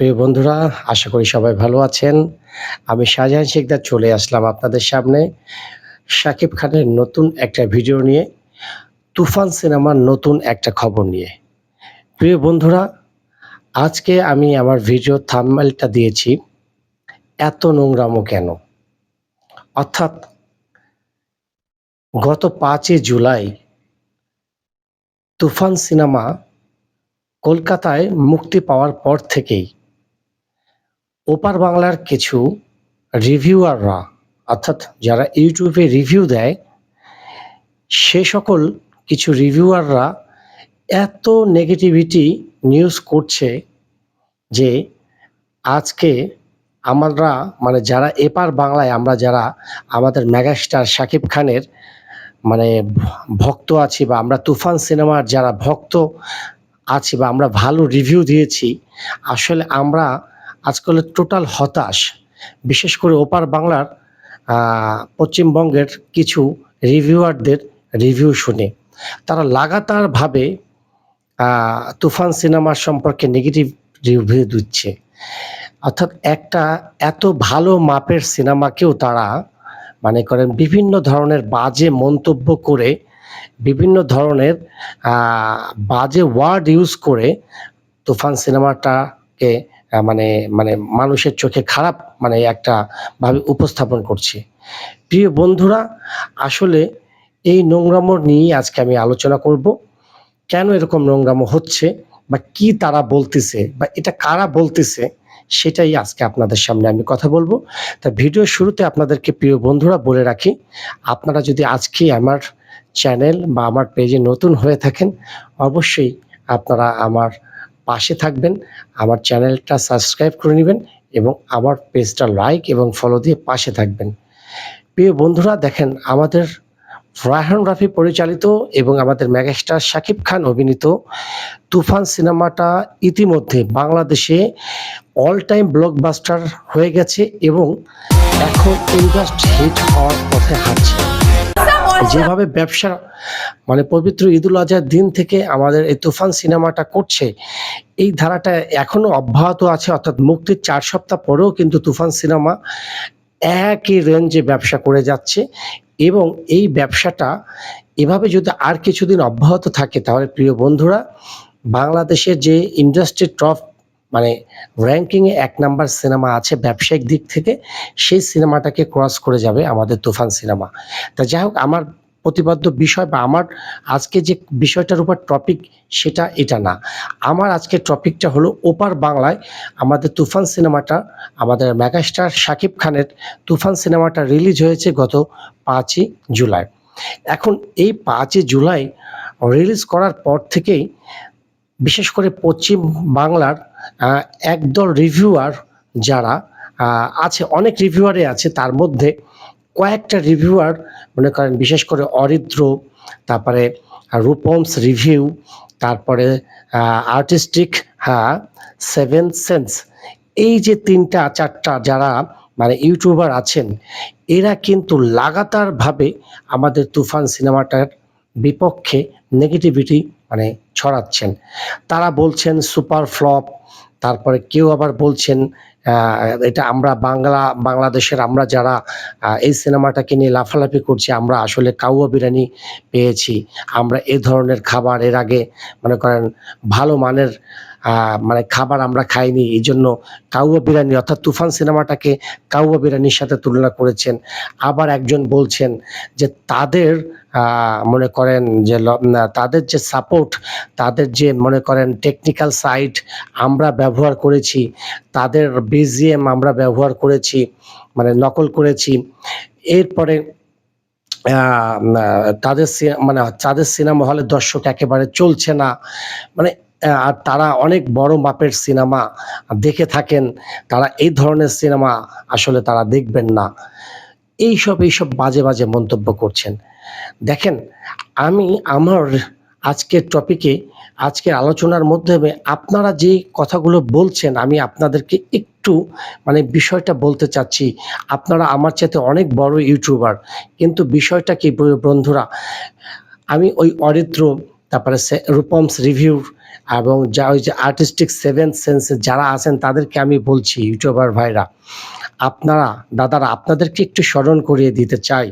প্রিয় বন্ধুরা, আশা করি সবাই ভালো আছেন। আমি শাহজাহান শেখদার চলে আসলাম আপনাদের সামনে। শাকিব খানের নতুন একটা ভিডিও নিয়ে, তুফান সিনেমার নতুন একটা খবর নিয়ে। প্রিয় বন্ধুরা, আজকে আমি আমার ভিডিও থাম্বনেলটা দিয়েছি, এত নোংরামো কেন? অর্থাৎ গত পাঁচই জুলাই তুফান সিনেমা কলকাতায় মুক্তি পাওয়ার পর থেকেই ওপার বাংলার কিছু রিভিউয়াররা অর্থাৎ যারা ইউটিউবে রিভিউ দেয়, সে সকল কিছু রিভিউয়াররা এত নেগেটিভিটি নিউজ করছে যে আজকে আমরা মানে যারা এপার বাংলায়, আমরা যারা আমাদের মেগাস্টার শাকিব খানের মানে ভক্ত আছি বা আমরা তুফান সিনেমার যারা ভক্ত আছি বা আমরা ভালো রিভিউ দিয়েছি, আসলে আমরা আজকাল টোটাল হতাশ। বিশেষ করে ওপার বাংলার পশ্চিমবঙ্গের কিছু রিভিউয়ারদের রিভিউ শুনে। তারা লাগাতারভাবে তুফান সিনেমার সম্পর্কে নেগেটিভ রিভিউ দিচ্ছে। অর্থাৎ একটা এত ভালো মাপের সিনেমাকেও তারা মানে করেন বিভিন্ন ধরনের বাজে মন্তব্য করে, বিভিন্ন ধরনের বাজে ওয়ার্ড ইউজ করে তুফান সিনেমাটাকে মানে মানে মানুষের চোখে খারাপ মানে একটা ভাবে উপস্থাপন করছে। প্রিয় বন্ধুরা, আসলে এই নোংরামো নিয়ে আজকে আমি আলোচনা করব। কেন এরকম নোংরামো হচ্ছে বা কি তারা বলতেছে বা এটা কারা বলতেছে সেটাই আজকে আপনাদের সামনে আমি কথা বলব। তা ভিডিও শুরুতে আপনাদেরকে প্রিয় বন্ধুরা বলে রাখি, আপনারা যদি আজকে আমার চ্যানেল বা আমার পেজে নতুন হয়ে থাকেন, অবশ্যই আপনারা আমার পাশে থাকবেন, আমার চ্যানেলটা সাবস্ক্রাইব করে নেবেন এবং আমার পেজটা লাইক এবং ফলো দিয়ে পাশে থাকবেন। প্রিয় বন্ধুরা, দেখেন আমাদের রায়হান রাফি পরিচালিত এবং আমাদের মেগাস্টার শাকিব খান অভিনীত তুফান সিনেমাটা ইতিমধ্যে বাংলাদেশে অল টাইম ব্লকবাস্টার হয়ে গেছে এবং এখন ইন্ডাস্ট হিট হওয়ার পথে হাঁটছে। যেভাবে ব্যবসা মানে পবিত্র ঈদুল আজহার দিন থেকে আমাদের এই তুফান সিনেমাটা করছে, এই ধারাটা এখনও অব্যাহত আছে, অর্থাৎ মুক্তির চার সপ্তাহ পরেও কিন্তু তুফান সিনেমা একই রেঞ্জে ব্যবসা করে যাচ্ছে এবং এই ব্যবসাটা এভাবে যদি আর কিছুদিন অব্যাহত থাকে, তাহলে প্রিয় বন্ধুরা, বাংলাদেশের যে ইন্ডাস্ট্রি টপ মানে র্যাঙ্কিংয়ে এক নাম্বার সিনেমা আছে ব্যবসায়িক দিক থেকে, সেই সিনেমাটাকে ক্রস করে যাবে আমাদের তুফান সিনেমা তা যাই হোক, আমার প্রতিপাদ্য বিষয় বা আমার আজকে যে বিষয়টার উপর টপিক সেটা এটা না। আমার আজকের টপিকটা হলো ওপার বাংলায় আমাদের তুফান সিনেমাটা আমাদের মেগাস্টার শাকিব খানের তুফান সিনেমাটা রিলিজ হয়েছে গত পাঁচই জুলাই। এখন এই পাঁচই জুলাই রিলিজ করার পর থেকেই, বিশেষ করে পশ্চিম বাংলার একদল রিভিউয়ার যারা আছে, অনেক রিভিউয়ারে আছে, তার মধ্যে কয়েকটা রিভিউয়ার মনে করেন বিশেষ করে অরিদ্র তারপরে রূপমস রিভিউ তারপরে আর্টিস্টিক হ্যাঁ সেভেন সেন্স এই যে তিনটা, চারটা যারা মানে ইউটিউবার আছেন, এরা কিন্তু লাগাতারভাবে আমাদের তুফান সিনেমাটার বিপক্ষে নেগেটিভিটি মানে ছড়াচ্ছেন। তারা বলছেন সুপার ফ্লপ তারপরে কেউ আবার বলছেন এটা আমরা বাংলা, বাংলাদেশের আমরা যারা এই সিনেমাটাকে নিয়ে লাফালাফি করছি, আমরা আসলে কাউয়া বিরিয়ানি পেয়েছি। আমরা এ ধরনের খাবার এর আগে, মনে করেন, ভালো মানের মানে খাবার আমরা খাইনি এই জন্য কাউয়া বিরিয়ানি, অর্থাৎ তুফান সিনেমাটাকে কাউয়া বিরিয়ানির সাথে তুলনা করেছেন। আবার একজন বলছেন যে তাদের মনে করেন যে তাদের যে সাপোর্ট তাদের যে মনে করেন টেকনিক্যাল সাইট আমরা ব্যবহার করেছি, তাদের বিজিএম আমরা ব্যবহার করেছি মানে নকল করেছি। এরপরে তাদের মানে তাদের সিনেমা হলে দর্শক একেবারে চলছে না। মানে আর তারা অনেক বড় মাপের সিনেমা দেখে থাকেন, তারা এই ধরনের সিনেমা আসলে তারা দেখবেন না। এইসব এইসব বাজে বাজে মন্তব্য করছেন। দেখেন, আমি আমার আজকের টপিকে আজকের আলোচনার মাধ্যমে আপনারা যে কথাগুলো বলছেন, আমি আপনাদেরকে একটু মানে বিষয়টা বলতে চাচ্ছি। আপনারা আমার চাইতে অনেক বড় ইউটিউবার, কিন্তু বিষয়টা কি বন্ধুরা, আমি ওই অরিত্র, তারপরে রূপমস রিভিউ এবং যা ওই যে আর্টিস্টিক সেভেন সেন্সে যারা আছেন, তাদেরকে আমি বলছি, ইউটিউবার ভাইরা। আপনারা, দাদারা, আপনাদেরকে একটু স্মরণ করিয়ে দিতে চাই।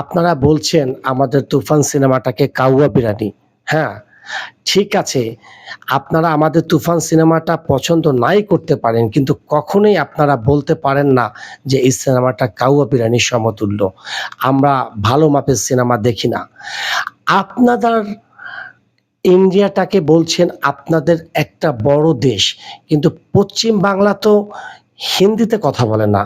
আপনারা বলছেন আমাদের তুফান সিনেমাটাকে কাউয়া বিরানি। হ্যাঁ ঠিক আছে, আপনারা আমাদের তুফান সিনেমাটা পছন্দ নাই করতে পারেন, কিন্তু কখনোই আপনারা বলতে পারেন না যে এই সিনেমাটা কাউয়া বিরানির সমতুল্য। আমরা ভালো মাপের সিনেমা দেখি না। আপনাদের ইন্ডিয়াটাকে বলছেন আপনাদের একটা বড় দেশ, কিন্তু পশ্চিম বাংলা তো হিন্দিতে কথা বলে না,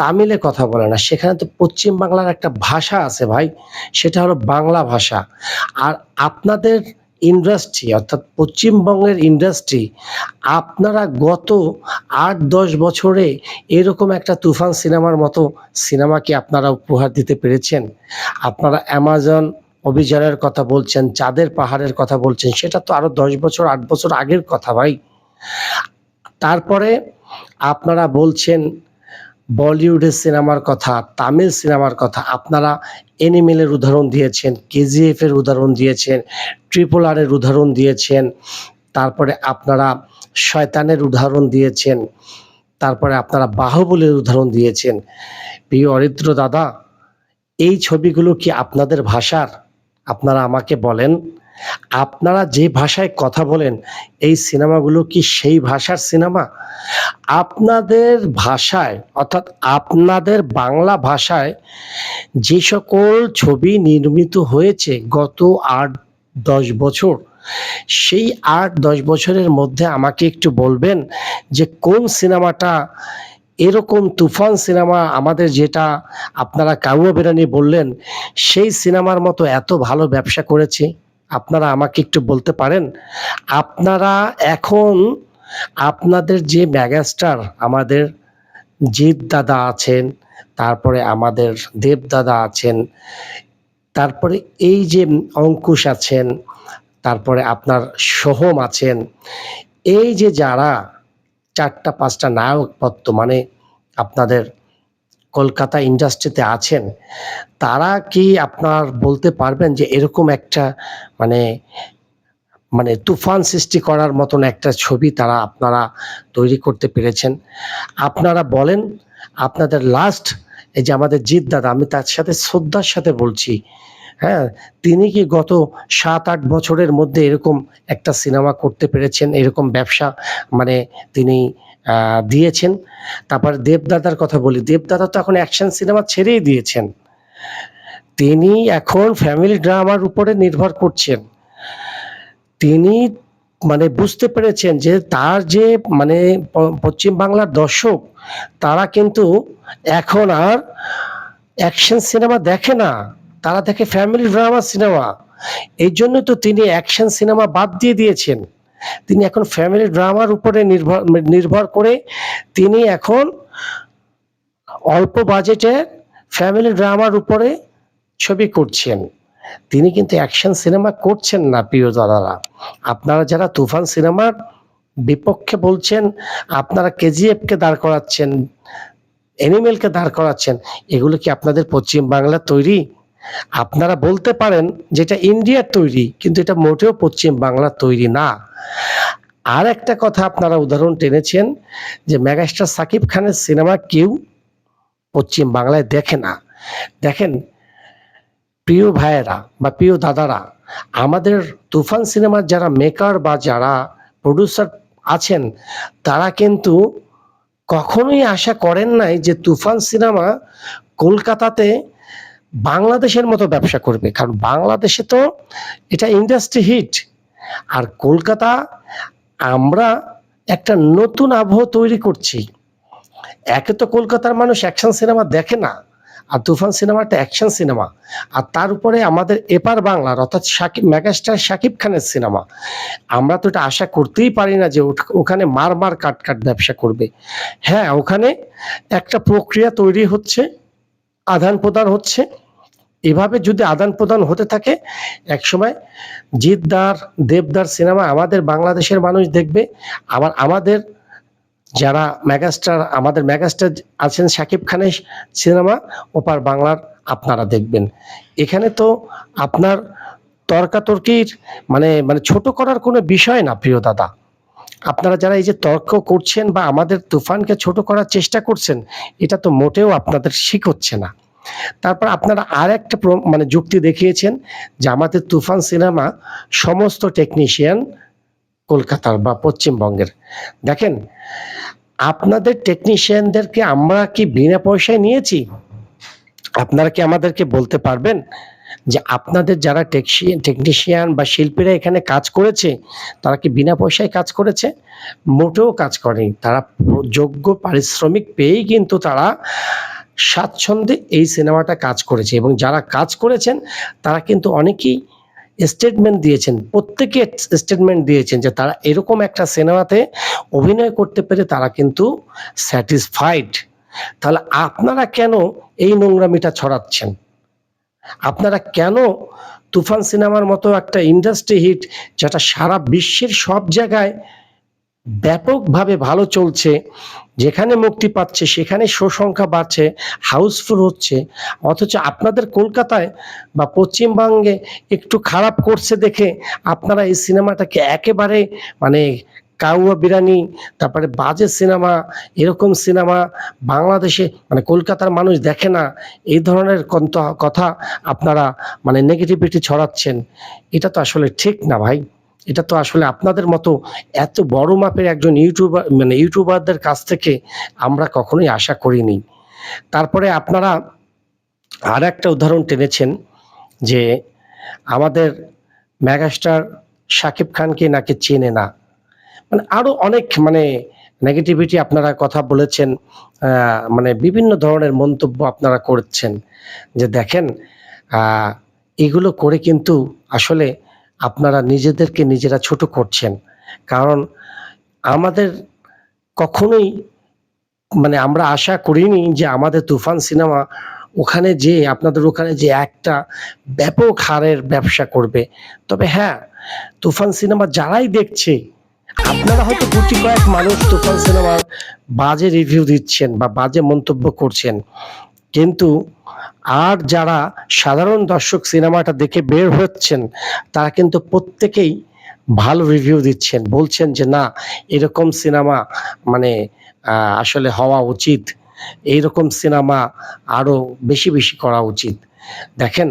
তামিলে কথা বলে না। সেখানে তো পশ্চিম বাংলার একটা ভাষা আছে ভাই, সেটা হলো বাংলা ভাষা। আর আপনাদের ইন্ডাস্ট্রি অর্থাৎ পশ্চিমবঙ্গের ইন্ডাস্ট্রি আপনারা গত আট দশ বছরে এরকম একটা তুফান সিনেমার মতো সিনেমাকে আপনারা উপহার দিতে পেরেছেন? আপনারা অ্যামাজন অভিযানের কথা বলছেন, চাঁদের পাহাড়ের কথা বলছেন, সেটা তো আরও দশ বছর, আট বছর আগের কথা ভাই। তারপরে আপনারা বলছেন বলিউডের সিনেমার কথা, তামিল সিনেমার কথা, আপনারা এনিমেলের উদাহরণ দিয়েছেন কেজিএফ এর উদাহরণ দিয়েছেন ট্রিপল আর এর উদাহরণ দিয়েছেন, তারপরে আপনারা শয়তানের উদাহরণ দিয়েছেন, তারপরে আপনারা বাহুবলীর উদাহরণ দিয়েছেন। প্রিয় অরিত্র দাদা, এই ছবিগুলো কি আপনাদের ভাষার? আপনারা আমাকে বলেন। আপনারা যে ভাষায় কথা বলেন, এই সিনেমাগুলো কি সেই ভাষার সিনেমা? আপনাদের ভাষায়, অর্থাৎ আপনাদের বাংলা ভাষায় যে সকল ছবি নির্মিত হয়েছে গত আট দশ বছর, সেই আট দশ বছরের মধ্যে আমাকে একটু বলবেন যে কোন সিনেমাটা এরকম তুফান সিনেমা আমাদের যেটা আপনারা কাউয়া বেরানি বললেন, সেই সিনেমার মতো এত ভালো ব্যবসা করেছে? আপনারা আমাকে একটু বলতে পারেন? আপনারা এখন আপনাদের যে ম্যাগাস্টার আমাদের জিৎ দাদা আছেন, তারপরে আমাদের দেব দাদা আছেন, তারপরে এই যে অঙ্কুশ আছেন, তারপরে আপনার সোহম আছেন, এই যে যারা চারটা, পাঁচটা নায়ক বর্তমানে আপনাদের কলকাতা ইন্ডাস্ট্রিতে আছেন, তারা কি আপনার বলতে পারবেন যে এরকম একটা মানে মানে তুফান সৃষ্টি করার মতন একটা ছবি তারা আপনারা তৈরি করতে পেরেছেন? আপনারা বলেন, আপনাদের লাস্ট এই যে আমাদের জিৎ দাদা, আমি তার সাথে, শ্রদ্ধার সাথে বলছি হ্যাঁ তিনি কি গত সাত আট বছরের মধ্যে এরকম একটা সিনেমা করতে পেরেছেন? এরকম ব্যবসা মানে তিনি দিয়েছেন। তারপর দেবদাদার কথা বলি, দেবদাদা তো এখন অ্যাকশন সিনেমা ছেড়েই দিয়েছেন। তিনি এখন ফ্যামিলি ড্রামার উপরে নির্ভর করছেন। তিনি মানে বুঝতে পেরেছেন যে তার যে মানে প- পশ্চিম বাংলার দর্শক, তারা কিন্তু এখন আর অ্যাকশন সিনেমা দেখে না। তারা দেখে ফ্যামিলি ড্রামা সিনেমা এই জন্য তো তিনি অ্যাকশন সিনেমা বাদ দিয়ে দিয়েছেন। তিনি এখন ফ্যামিলি ড্রামার উপরে নির্ভর নির্ভর করে তিনি এখন অল্প বাজেটে ফ্যামিলি ড্রামার উপরে ছবি করছেন। তিনি কিন্তু অ্যাকশন সিনেমা করছেন না, প্রিয় দাদারা। আপনারা যারা তুফান সিনেমার বিপক্ষে বলছেন, আপনারা কেজিএফকে দাঁড় করাচ্ছেন অ্যানিমেলকে দাঁড় করাচ্ছেন, এগুলো কি আপনাদের পশ্চিম বাংলার তৈরি? আপনারা বলতে পারেন যেটা ইন্ডিয়ার তৈরি, কিন্তু এটা মোটেও পশ্চিম বাংলার তৈরি না। আর একটা কথা আপনারা উদাহরণ টেনেছেন যে মেগাস্টার সাকিব খানের সিনেমা কেউ পশ্চিম বাংলায় দেখে না। দেখেন, প্রিয় ভাইয়েরা বা প্রিয় দাদারা, আমাদের তুফান সিনেমার যারা মেকার বা যারা প্রডিউসার আছেন, তারা কিন্তু কখনোই আশা করেন নাই যে তুফান সিনেমা কলকাতাতে বাংলাদেশের মতো ব্যবসা করবে। কারণ বাংলাদেশে তো এটা ইন্ডাস্ট্রি হিট আর কলকাতা, আমরা একটা নতুন আবহ তৈরি করছি। একে তো কলকাতার মানুষ অ্যাকশন সিনেমা দেখে না, আর তুফান সিনেমাটা অ্যাকশন সিনেমা আর তার উপরে আমাদের এপার বাংলার, অর্থাৎ সাকিব মেগাস্টার শাকিব খানের সিনেমা আমরা তো এটা আশা করতেই পারি না যে ওখানে মার মার কাট কাট ব্যবসা করবে। হ্যাঁ ওখানে একটা প্রক্রিয়া তৈরি হচ্ছে আদান প্রদান হচ্ছে। এভাবে যদি আদান প্রদান হতে থাকে একসময় জিদ্দার, দেবদার সিনেমা আমাদের বাংলাদেশের মানুষ দেখবে। আবার আমাদের যারা মেগাস্টার, আমাদের মেগাস্টার আছেন শাকিব খানের সিনেমা, ওপার বাংলার আপনারা দেখবেন। এখানে তো আপনার তর্কাতর্কির মানে মানে ছোট করার কোনো বিষয় না, প্রিয় দাদা। আপনারা যারা এই যে তর্ক করছেন বা আমাদের তুফানকে ছোট করার চেষ্টা করছেন, এটা তো মোটেও আপনাদের ঠিক হচ্ছে না। তারপর আপনারা আর একটা মানে যুক্তি দেখিয়েছেন যে আমাদের তুফান সিনেমা সমস্ত টেকনিশিয়ান কলকাতার বা পশ্চিমবঙ্গের। দেখেন, আপনাদের টেকনিশিয়ানদেরকে আমরা কি বিনা পয়সায় নিয়েছি? আপনারা কি আমাদেরকে বলতে পারবেন যে আপনাদের যারা টেকনিশিয়ান বা শিল্পীরা এখানে কাজ করেছে, তারা কি বিনা পয়সায় কাজ করেছে? মোটেও কাজ করেনি। তারা যোগ্য পারিশ্রমিক পেয়েই কিন্তু তারা স্বাচ্ছন্দ্যে এই সিনেমাটা কাজ করেছে এবং যারা কাজ করেছেন, তারা কিন্তু অনেকেই স্টেটমেন্ট দিয়েছেন, প্রত্যেকে স্টেটমেন্ট দিয়েছেন যে তারা এরকম একটা সিনেমাতে অভিনয় করতে পেরে তারা কিন্তু স্যাটিসফাইড তাহলে আপনারা কেন এই নোংরামিটা ছড়াচ্ছেন? আপনারা কেন তুফান সিনেমার মতো একটা ইন্ডাস্ট্রি হিট যেটা সারা বিশ্বের সব জায়গায় ব্যাপকভাবে ভালো চলছে, যেখানে মুক্তি পাচ্ছে সেখানে শো সংখ্যা বাড়ছে হাউসফুল হচ্ছে, অথচ আপনাদের কলকাতায় বা পশ্চিমবঙ্গে একটু খারাপ করছে দেখে আপনারা এই সিনেমাটাকে একেবারে মানে কাউয়া বিরানি, তারপরে বাজে সিনেমা, এরকম সিনেমা বাংলাদেশে মানে কলকাতার মানুষ দেখে না, এই ধরনের কথা আপনারা মানে নেগেটিভিটি ছড়াচ্ছেন, এটা তো আসলে ঠিক না ভাই। এটা তো আসলে আপনাদের মতো এত বড় মাপের একজন ইউটিউবার মানে ইউটিউবারদের কাছ থেকে আমরা কখনোই আশা করিনি। তারপরে আপনারা আর একটা উদাহরণ টেনেছেন যে আমাদের মেগাস্টার শাকিব খানকে নাকি চেনে না। মানে আরও অনেক মানে নেগেটিভিটি আপনারা কথা বলেছেন মানে বিভিন্ন ধরনের মন্তব্য আপনারা করছেন যে দেখেন এগুলো করে কিন্তু আসলে আপনারা নিজেদেরকে নিজেরা ছোট করছেন। কারণ আমাদের কখনোই মানে আমরা আশা করিনি যে আমাদের তুফান সিনেমা ওখানে যে আপনাদের ওখানে যে একটা ব্যাপক হারের ব্যবসা করবে। তবে হ্যাঁ তুফান সিনেমা যারাই দেখছে, আপনারা হয়তো গুটি কয়েক মানুষ তুফান সিনেমার বাজে রিভিউ দিচ্ছেন বা বাজে মন্তব্য করছেন। কিন্তু আর যারা সাধারণ দর্শক সিনেমাটা দেখে বের হচ্ছেন, তারা কিন্তু প্রত্যেকেই ভালো রিভিউ দিচ্ছেন। বলছেন যে, না, এরকম সিনেমা মানে আসলে হওয়া উচিত। এইরকম সিনেমা আরও বেশি বেশি করা উচিত। দেখেন,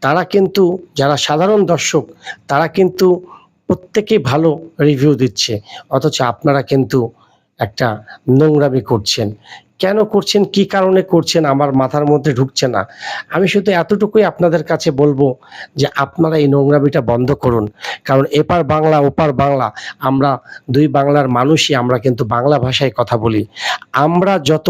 তারা কিন্তু, যারা সাধারণ দর্শক, তারা কিন্তু প্রত্যেকেই ভালো রিভিউ দিচ্ছে। অথচ আপনারা কিন্তু একটা নোংরামি করছেন। কেন করছেন? কি কারণে করছেন? আমার মাথার মধ্যে ঢুকছে না। আমি শুধু এতটুকুই আপনাদের কাছে বলব যে আপনারা এই নোংরামিটা বন্ধ করুন। কারণ এপার বাংলা, ওপার বাংলা, আমরা দুই বাংলার মানুষই, আমরা কিন্তু বাংলা ভাষায় কথা বলি। আমরা যত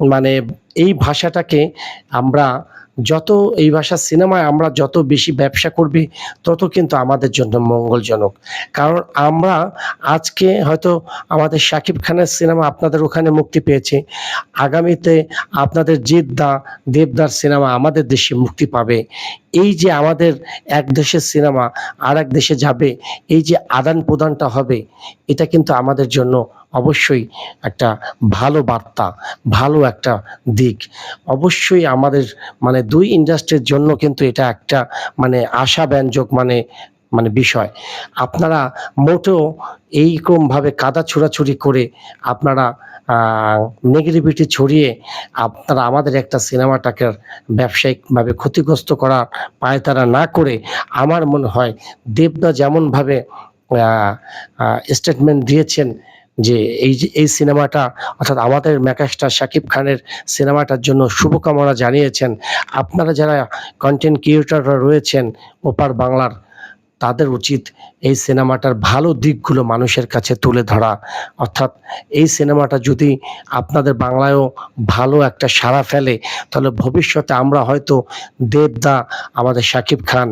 মানে এই ভাষাটাকে আমরা যত এই ভাষার সিনেমায় আমরা যত বেশি ব্যবসা করবে, তত কিন্তু আমাদের জন্য মঙ্গলজনক। কারণ আমরা আজকে হয়তো আমাদের শাকিব খানের সিনেমা আপনাদের ওখানে মুক্তি পেয়েছে। আগামীতে আপনাদের জিদ্দা, দেবদার সিনেমা আমাদের দেশে মুক্তি পাবে। এই যে আমাদের এক দেশের সিনেমা আর এক দেশে যাবে, এই যে আদান প্রদানটা হবে, এটা কিন্তু আমাদের জন্য অবশ্যই একটা ভালো বার্তা, ভালো একটা দিক। অবশ্যই আমাদের মানে দুই ইন্ডাস্ট্রির জন্য কিন্তু এটা একটা মানে আশাব্যঞ্জক মানে মানে বিষয়। আপনারা মোটেও এইরকমভাবে কাদা ছোড়াছুড়ি করে আপনারা নেগেটিভিটি ছড়িয়ে আপনারা আমাদের একটা সিনেমাটাকে ব্যবসায়িকভাবে ক্ষতিগ্রস্ত করা পায়তারা না করে আমার মনে হয় দেবদা যেমনভাবে স্টেটমেন্ট দিয়েছেন যে এই এই সিনেমাটা অর্থাৎ আমাদের মেকাস্টার শাকিব খানের সিনেমাটার জন্য শুভকামনা জানিয়েছেন। আপনারা যারা কন্টেন্ট ক্রিয়েটররা রয়েছেন, ওপার বাংলার তাদের উচিত এই সিনেমাটার ভালো দিকগুলো মানুষের কাছে তুলে ধরা। অর্থাৎ এই সিনেমাটা যদি আপনাদের বাংলায়ও ভালো একটা সাড়া ফেলে, তাহলে ভবিষ্যতে আমরা হয়তো দেবদা, আমাদের শাকিব খান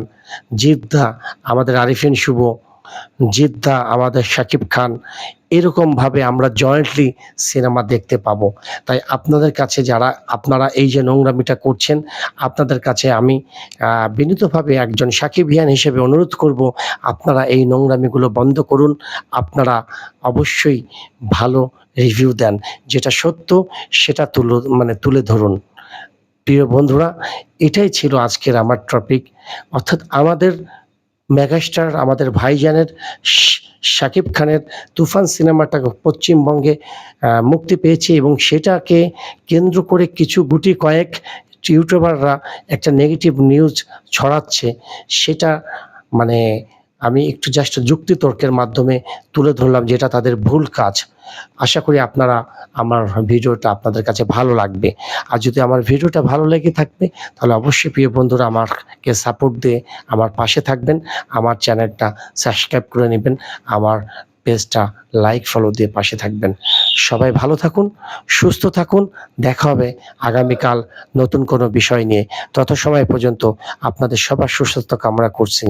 জিদ্দা আমাদের আরিফিন শুভ জিদ্দা, আমাদের শাকিব খান এরকমভাবে আমরা জয়েন্টলি সিনেমা দেখতে পাবো। তাই আপনাদের কাছে যারা, আপনারা এই যে নোংরামিটা করছেন, আপনাদের কাছে আমি বিনীতভাবে একজন সাকিবিয়ান হিসেবে অনুরোধ করব, আপনারা এই নোংরামিগুলো বন্ধ করুন। আপনারা অবশ্যই ভালো রিভিউ দেন। যেটা সত্য, সেটা তুলো মানে তুলে ধরুন। প্রিয় বন্ধুরা, এটাই ছিল আজকের আমার টপিক অর্থাৎ আমাদের মেগাস্টার আমাদের ভাইজানের শাকিব খানের তুফান সিনেমাটা পশ্চিমবঙ্গে মুক্তি পেয়েছে এবং সেটাকে কেন্দ্র করে কিছু গুটি কয়েক ইউটিউবাররা একটা নেগেটিভ নিউজ ছড়াচ্ছে। সেটা মানে আমি একটু জাস্ট যুক্তিতর্কের মাধ্যমে তুলে ধরলাম যেটা তাদের ভুল কাজ। আশা করি আপনারা আমার ভিডিওটা আপনাদের কাছে ভালো লাগবে। আর যদি আমার ভিডিওটা ভালো লেগে থাকবে, তাহলে অবশ্যই প্রিয় বন্ধুরা আমাকে সাপোর্ট দিয়ে আমার পাশে থাকবেন, আমার চ্যানেলটা সাবস্ক্রাইব করে নেবেন, আমার পেজটা লাইক, ফলো দিয়ে পাশে থাকবেন। সবাই ভালো থাকুন, সুস্থ থাকুন, দেখা হবে আগামীকাল নতুন কোনো বিষয় নিয়ে। তত সময় পর্যন্ত আপনাদের সবার সুস্বাস্থ্য কামনা করছি।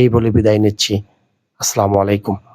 এই বলে বিদায় নিচ্ছি। আসসালামু আলাইকুম।